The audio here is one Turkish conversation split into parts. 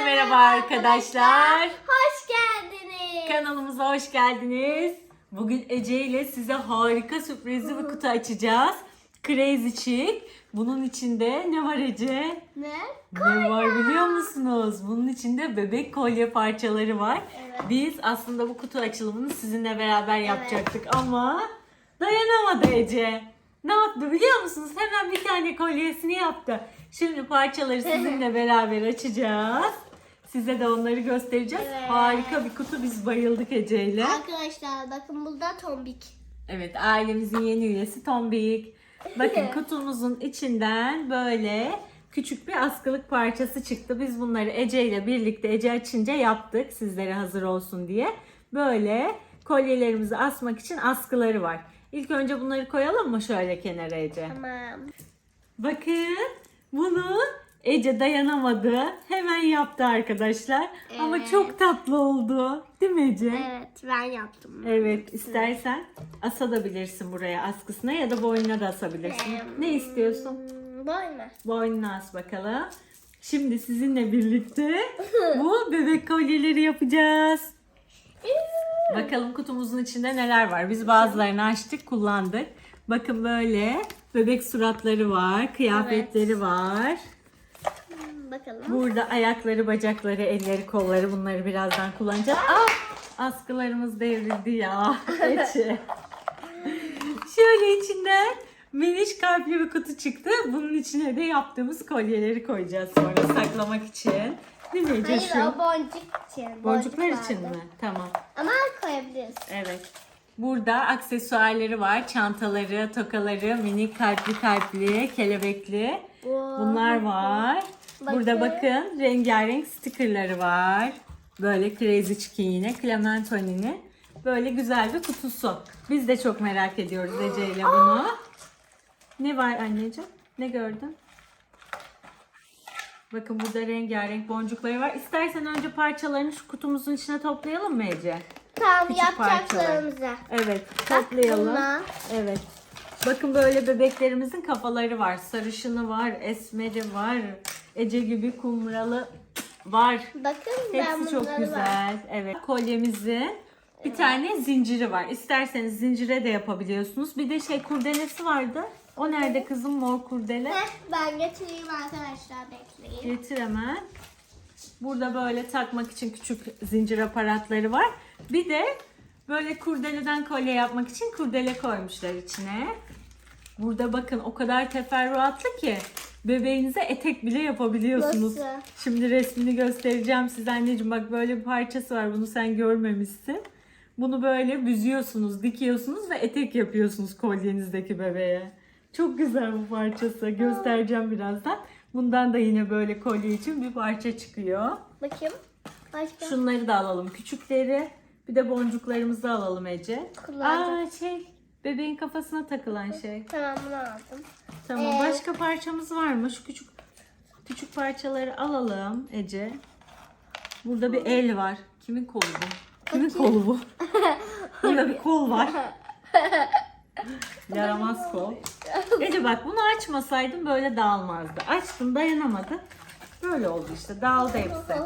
merhaba arkadaşlar. Hoş geldiniz. Kanalımıza hoş geldiniz. Bugün Ece ile size harika sürprizli bir kutu açacağız. Crazy Chick. Bunun içinde ne var Ece? Ne? Ne var biliyor musunuz? Bunun içinde bebek kolye parçaları var. Evet. Biz aslında bu kutu açılımını sizinle beraber yapacaktık ama dayanamadı Ece. Ne yaptı biliyor musunuz? Hemen bir tane kolyesini yaptı. Şimdi parçaları sizinle beraber açacağız. Size de onları göstereceğiz. Evet. Harika bir kutu. Biz bayıldık Ece ile. Arkadaşlar bakın burada tombik. Evet ailemizin yeni üyesi Tombik. Bakın kutumuzun içinden böyle küçük bir askılık parçası çıktı. Biz bunları Ece ile birlikte Ece açınca yaptık sizlere hazır olsun diye. Böyle kolyelerimizi asmak için askıları var. İlk önce bunları koyalım mı şöyle kenara Ece? Tamam. Bakın bunu Ece dayanamadı. Hemen yaptı arkadaşlar. Ama Evet. çok tatlı oldu. Değil mi Ece? Evet ben yaptım. Evet, istersen asabilirsin buraya askısına ya da boynuna da asabilirsin. Ne istiyorsun? Boy mu? Boynuna as bakalım. Şimdi sizinle birlikte bu bebek kolyeleri yapacağız. Bakalım kutumuzun içinde neler var. Biz bazılarını açtık, kullandık. Bakın böyle bebek suratları var, kıyafetleri var. Hmm, Bakalım. Burada ayakları, bacakları, elleri, kolları bunları birazdan kullanacağız. Ah! Askılarımız devrildi ya. Şöyle içinden miniş kalpli bir kutu çıktı. Bunun içine de yaptığımız kolyeleri koyacağız sonra saklamak için. Ece Hayır o boncuk için. Boncuklar Boncuk için vardı. mi? Tamam. Ama koyabiliriz. Evet. Burada aksesuarları var. Çantaları, tokaları, mini kalpli kalpli, kelebekli. Bunlar var. Burada bakın rengarenk stickerları var. Böyle Crazy Chicken yine. Clementoni'nin. Böyle güzel bir kutusu. Biz de çok merak ediyoruz Ece ile bunu. Ne var anneciğim? Ne gördün? Bakın burada rengarenk boncukları var. İstersen önce parçalarını şu kutumuzun içine toplayalım mı Ece? Tamam Küçük yapacaklarımızı. Evet, toplayalım. Evet. Bakın böyle bebeklerimizin kafaları var. Sarışını var, esmeri var, Ece gibi kumralı var. Bakın ben Hepsi çok bunları var. güzel. Evet. Kolyemizin bir tane zinciri var. İsterseniz zincire de yapabiliyorsunuz. Bir de şey kurdelesi vardı. O nerede kızım mor kurdele? Heh, ben getireyim arkadaşlar bekleyin. Getir hemen. Burada böyle takmak için küçük zincir aparatları var. Bir de böyle kurdeleden kolye yapmak için kurdele koymuşlar içine. Burada bakın o kadar teferruatlı ki bebeğinize etek bile yapabiliyorsunuz. Nasıl? Şimdi resmini göstereceğim size anneciğim. Bak böyle bir parçası var. Bunu sen görmemişsin. Bunu böyle büzüyorsunuz, dikiyorsunuz ve etek yapıyorsunuz kolyenizdeki bebeğe. Çok güzel bu parçası. Göstereceğim birazdan. Bundan da yine böyle kolye için bir parça çıkıyor. Bakayım. Başka. Şunları da alalım. Küçükleri. Bir de boncuklarımızı alalım Ece. Kullanacağım. Aa şey. Bebeğin kafasına takılan şey. Tamam bunu aldım. Tamam. Ee, Başka parçamız var mı? Şu küçük küçük parçaları alalım Ece. Burada bir el var. Kimin kolu bu? Kimin kolu bu? Burada bir kol var. Yaramaz kol. Ece bak bunu açmasaydım böyle dağılmazdı. Açtım dayanamadı. Böyle oldu işte. Dağıldı hepsi.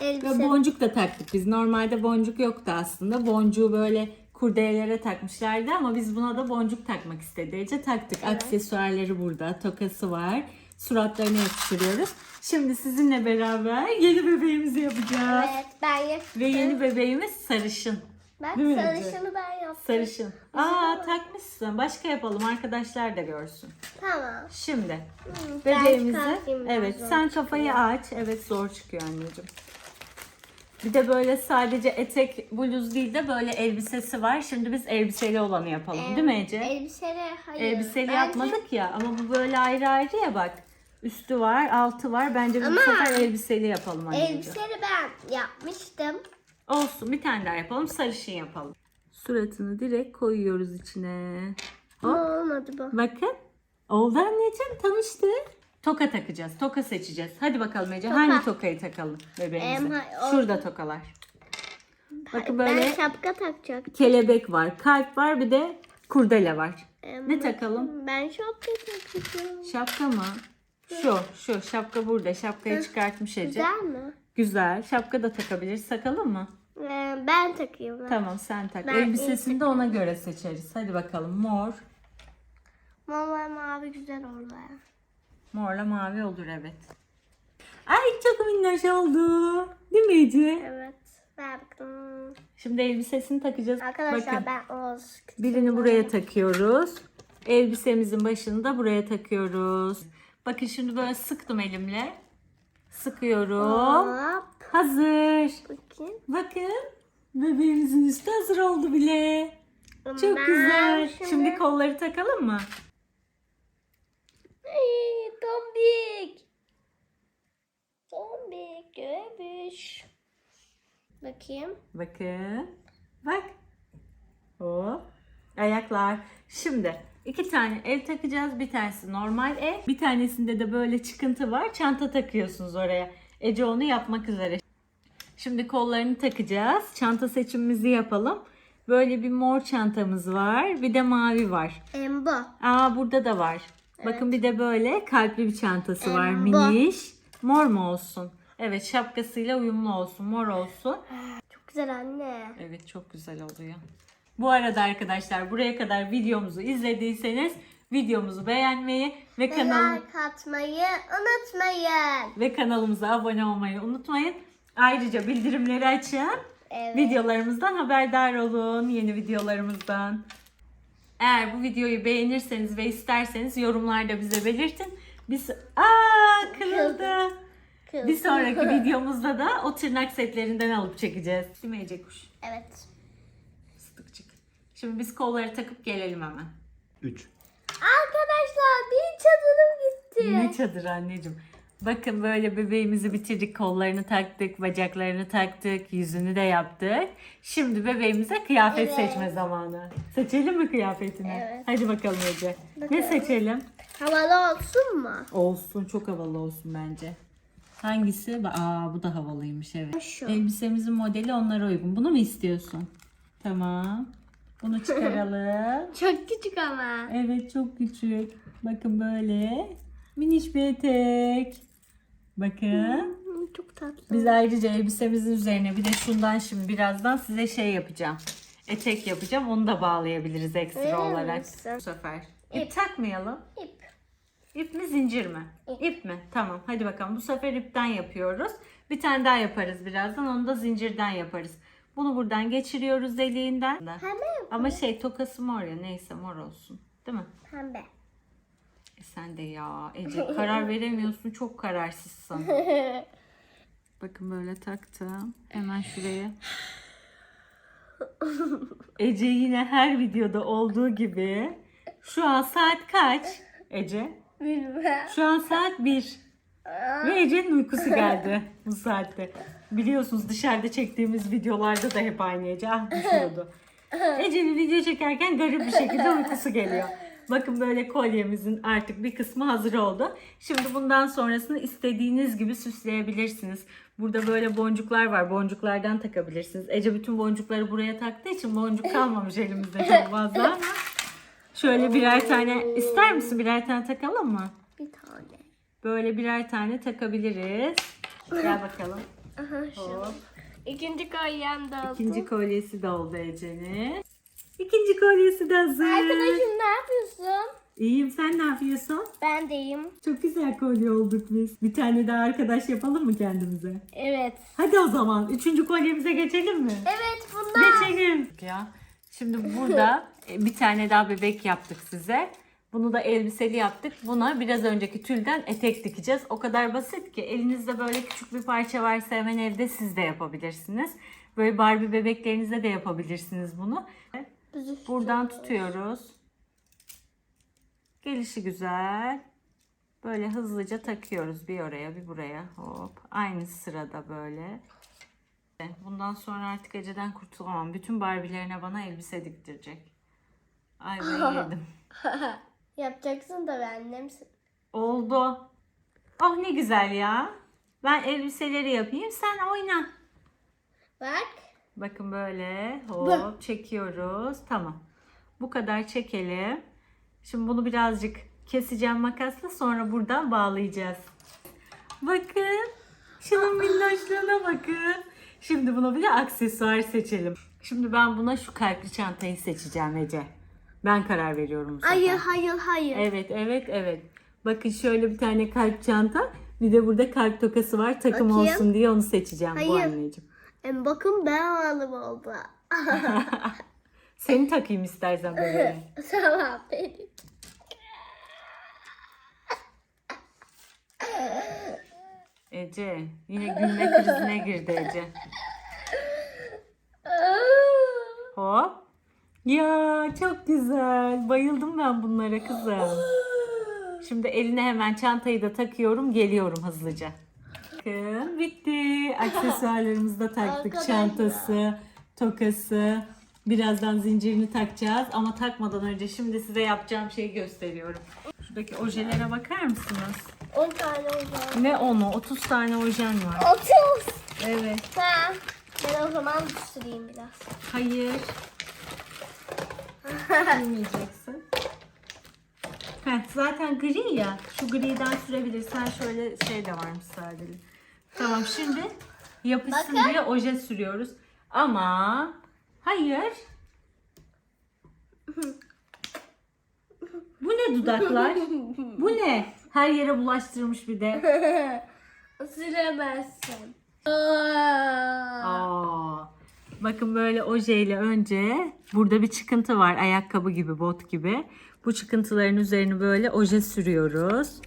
Elbise. Ve boncuk da taktık biz. Normalde boncuk yoktu aslında. Boncuğu böyle kurdelelere takmışlardı ama biz buna da boncuk takmak istedi. Ece taktık. Aksesuarları burada. Tokası var. Suratlarını yapıştırıyoruz. Şimdi sizinle beraber yeni bebeğimizi yapacağız. Evet ben yaptım. Ve yeni bebeğimiz sarışın. Ben Değil mi sarışını ben yaptım. Sarışın. Aa takmışsın. Başka yapalım arkadaşlar da görsün. Tamam. Şimdi Hmm, ben bebeğimizi çıkartayım evet sen kafayı aç. Evet zor çıkıyor anneciğim. Bir de böyle sadece etek bluz değil de böyle elbisesi var. Şimdi biz elbiseli olanı yapalım. değil mi Ece? Elbiseli hayır. Elbiseli Bence- yapmadık ya ama bu böyle ayrı ayrı ya bak. Üstü var, altı var. Bence bu Ama sefer elbiseli yapalım anneciğim. Elbiseli ben yapmıştım. Olsun bir tane daha yapalım. Sarışın yapalım. Suratını direkt koyuyoruz içine. Hop. Ama olmadı bu. Bakın. Oldu anneciğim tam işte. Toka takacağız. Toka seçeceğiz. Hadi bakalım Ece. Toka. Hangi tokayı takalım bebeğimize? Em, hay- o- Şurada tokalar. Bakın Ben böyle şapka takacaktım. kelebek var, kalp var bir de kurdele var. Em, Ne takalım? Ben şapka takacağım. Şapka mı? Şu, şu şapka burada. Şapkayı çıkartmış Ece. Güzel mi? Güzel. Şapka da takabiliriz. Takalım mı? Ee, ben takayım. Ben. Tamam sen tak. Ben Elbisesini de ona göre seçeriz. Hadi bakalım. Mor. Mor ve mavi güzel oldu. Morla mavi olur evet. Ay çok minnoş oldu. Değil mi Ece? Evet. Ver bakalım. Şimdi elbisesini takacağız. Arkadaşlar Bakın. ben Oğuz. Birini buraya takıyoruz. Elbisemizin başını da buraya takıyoruz. Bakın şimdi böyle sıktım elimle. Sıkıyorum. Hop. Hazır. Bakayım. Bakın. Bebeğimizin üstü hazır oldu bile. Çok Ben güzel. Şimdi... Şimdi kolları takalım mı? Ay, tombik. Tombik göbüş. Bakayım. Bakın. Bak. Hop. Ayaklar. Şimdi iki tane el takacağız. Bir tanesi normal el. Bir tanesinde de böyle çıkıntı var. Çanta takıyorsunuz oraya. Ece onu yapmak üzere. Şimdi kollarını takacağız. Çanta seçimimizi yapalım. Böyle bir mor çantamız var. Bir de mavi var. Embo. Aa burada da var. Bakın bir de böyle kalpli bir çantası var. Miniş. Mor mu olsun? Evet şapkasıyla uyumlu olsun. Mor olsun. Çok güzel anne. Evet çok güzel oluyor. Bu arada arkadaşlar buraya kadar videomuzu izlediyseniz videomuzu beğenmeyi ve kanal Like atmayı unutmayın. ve kanalımıza abone olmayı unutmayın. Ayrıca bildirimleri açın. Evet. Videolarımızdan haberdar olun. Yeni videolarımızdan. Eğer bu videoyu beğenirseniz ve isterseniz yorumlarda bize belirtin. Biz aa kırıldı. Bir sonraki videomuzda da o tırnak setlerinden alıp çekeceğiz. Değil mi Ece Kuş? Evet. Şimdi biz kolları takıp gelelim hemen. 3. Arkadaşlar bir çadırım gitti. Ne çadır anneciğim. Bakın böyle bebeğimizi bitirdik. Kollarını taktık, bacaklarını taktık, yüzünü de yaptık. Şimdi bebeğimize kıyafet Evet. seçme zamanı. Seçelim mi kıyafetini? Evet. Hadi bakalım Ece. Ne Bakalım. seçelim? Havalı olsun mu? Olsun, çok havalı olsun bence. Hangisi? Aa bu da havalıymış evet. Şu. Elbisemizin modeli onlara uygun. Bunu mu istiyorsun? Tamam. Bunu çıkaralım. Çok küçük ama. Evet çok küçük. Bakın böyle. Miniş bir etek. Bakın. Hmm, Çok tatlı. Biz ayrıca elbisemizin üzerine bir de şundan şimdi birazdan size şey yapacağım. Etek yapacağım. Onu da bağlayabiliriz ekstra Verir olarak. misin? Bu sefer. İp, İp. takmayalım. İp. İp mi zincir mi? İp. İp mi? Tamam hadi bakalım. Bu sefer ipten yapıyoruz. Bir tane daha yaparız birazdan. Onu da zincirden yaparız. Bunu buradan geçiriyoruz deliğinden. Pembe. Ama şey tokası mor ya neyse mor olsun. Değil mi? Pembe. E sen de ya Ece karar veremiyorsun çok kararsızsın. Bakın böyle taktım. Hemen şuraya. Ece yine her videoda olduğu gibi. Şu an saat kaç? Ece? Bilmem. Şu an saat 1. Ve Ece'nin uykusu geldi bu saatte. Biliyorsunuz dışarıda çektiğimiz videolarda da hep aynı Ece. Ah düşüyordu. Ece'nin video çekerken garip bir şekilde uykusu geliyor. Bakın böyle kolyemizin artık bir kısmı hazır oldu. Şimdi bundan sonrasını istediğiniz gibi süsleyebilirsiniz. Burada böyle boncuklar var. Boncuklardan takabilirsiniz. Ece bütün boncukları buraya taktığı için boncuk kalmamış elimizde çok fazla ama. Şöyle birer tane ister misin birer tane takalım mı? Bir tane. Böyle birer tane takabiliriz. Gel bakalım. Aha şu. Hop. İkinci kolyem de oldu. İkinci kolyesi de oldu Ece'nin. İkinci kolyesi de hazır. Arkadaşım ne yapıyorsun? İyiyim sen ne yapıyorsun? Ben deyim. Çok güzel kolye olduk biz. Bir tane daha arkadaş yapalım mı kendimize? Evet. Hadi o zaman üçüncü kolyemize geçelim mi? Evet bunlar. Geçelim. Ya şimdi burada e, bir tane daha bebek yaptık size. Bunu da elbiseli yaptık. Buna biraz önceki tülden etek dikeceğiz. O kadar basit ki elinizde böyle küçük bir parça varsa hemen evde siz de yapabilirsiniz. Böyle Barbie bebeklerinize de yapabilirsiniz bunu. Buradan tutuyoruz. Gelişi güzel. Böyle hızlıca takıyoruz bir oraya bir buraya. Hop. Aynı sırada böyle. Bundan sonra artık Ece'den kurtulamam. Bütün Barbie'lerine bana elbise diktirecek. Ayvayı yedim. Yapacaksın da ben annemsin. Oldu. Oh ne güzel ya. Ben elbiseleri yapayım sen oyna. Bak. Bakın böyle hop çekiyoruz. Tamam. Bu kadar çekelim. Şimdi bunu birazcık keseceğim makasla sonra buradan bağlayacağız. Bakın. Şunun minnoşluğuna bakın. Şimdi buna bir de aksesuar seçelim. Şimdi ben buna şu kalpli çantayı seçeceğim Ece. Ben karar veriyorum bu sefer. Hayır hayır hayır. Evet evet evet. Bakın şöyle bir tane kalp çanta. Bir de burada kalp tokası var. Takım Bakayım. olsun diye onu seçeceğim bu Hayır. anneciğim. Em, bakın ben aldım oldu. Seni takayım istersen böyle. tamam benim. Ece yine gülme krizine girdi Ece. Hop. Ya çok güzel. Bayıldım ben bunlara kızım. Şimdi eline hemen çantayı da takıyorum. Geliyorum hızlıca. Bakın bitti. Aksesuarlarımızı da taktık. Çantası, tokası. Birazdan zincirini takacağız. Ama takmadan önce şimdi size yapacağım şeyi gösteriyorum. Şuradaki ojelere bakar mısınız? 10 tane oldu. Ne onu? 30 tane ojen var. 30. Evet. Ha. Ben o zaman süreyim biraz. Hayır. Sürmeyeceksin. Heh, zaten gri ya. Şu griden sürebilirsen şöyle şey de varmış sadece. Tamam şimdi yapışsın Bakın. diye oje sürüyoruz. Ama hayır. Bu ne dudaklar? Bu ne? Her yere bulaştırmış bir de. Süremezsin. Aa, bakın böyle ojeyle önce burada bir çıkıntı var. Ayakkabı gibi, bot gibi. Bu çıkıntıların üzerine böyle oje sürüyoruz.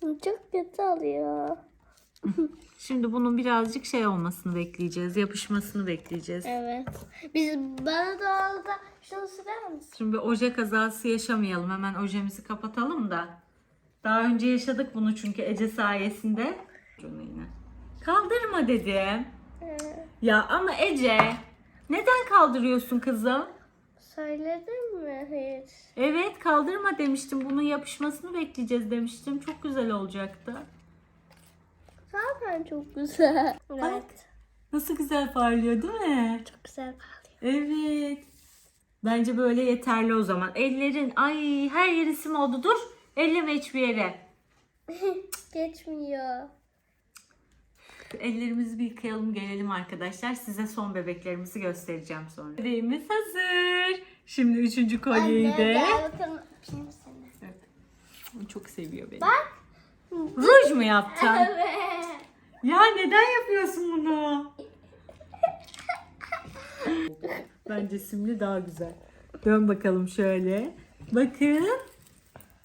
Çok kötü oluyor. Şimdi bunun birazcık şey olmasını bekleyeceğiz. Yapışmasını bekleyeceğiz. Evet. Biz bana da orada şunu sürer misin? Şimdi oje kazası yaşamayalım. Hemen ojemizi kapatalım da. Daha önce yaşadık bunu çünkü Ece sayesinde. Şunu yine. Kaldırma dedim. Ya ama Ece neden kaldırıyorsun kızım? Söyledin mi hiç? Evet kaldırma demiştim. Bunun yapışmasını bekleyeceğiz demiştim. Çok güzel olacaktı. Zaten çok güzel. Bak. Nasıl güzel parlıyor değil mi? Çok güzel parlıyor. Evet. Bence böyle yeterli o zaman. Ellerin ay her yeri sim oldu. Dur. Elleme hiçbir yere. Geçmiyor. Ellerimizi bir yıkayalım gelelim arkadaşlar. Size son bebeklerimizi göstereceğim sonra. Bebeğimiz hazır. Şimdi üçüncü kolyeyi de. gel bakın öpeyim seni. Çok seviyor beni. Bak. Ruj mu yaptın? Evet. Ya neden yapıyorsun bunu? Bence simli daha güzel. Dön bakalım şöyle. Bakın.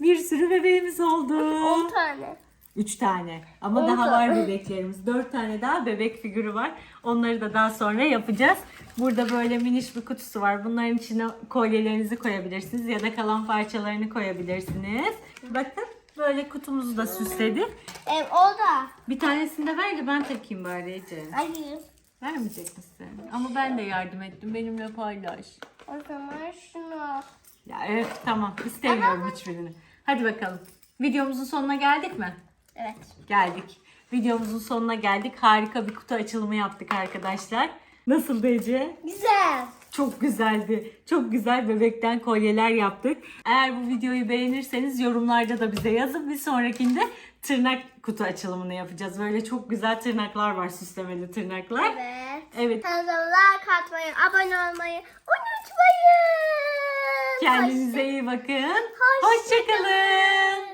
Bir sürü bebeğimiz oldu. 10 tane. Üç tane. Ama On daha var bebeklerimiz. Dört tane daha bebek figürü var. Onları da daha sonra yapacağız. Burada böyle miniş bir kutusu var. Bunların içine kolyelerinizi koyabilirsiniz ya da kalan parçalarını koyabilirsiniz. Bakın böyle kutumuzu da süsledik. Ev o da. Bir tanesini de ver de ben takayım bari Ece. Hayır. Vermeyecek misin? Ama ben de yardım ettim. Benimle paylaş. O zaman şunu. Ya evet tamam. İstemiyorum hiçbirini. Hadi bakalım. Videomuzun sonuna geldik mi? Evet. Geldik. Videomuzun sonuna geldik. Harika bir kutu açılımı yaptık arkadaşlar. Nasıldı Ece? Güzel. Çok güzeldi. Çok güzel bebekten kolyeler yaptık. Eğer bu videoyu beğenirseniz yorumlarda da bize yazın. Bir sonrakinde tırnak kutu açılımını yapacağız. Böyle çok güzel tırnaklar var. Süslemeli tırnaklar. Evet. Evet. Kanalımıza like atmayı, abone olmayı unutmayın. Kendinize iyi bakın. Hoşça Hoşçakalın.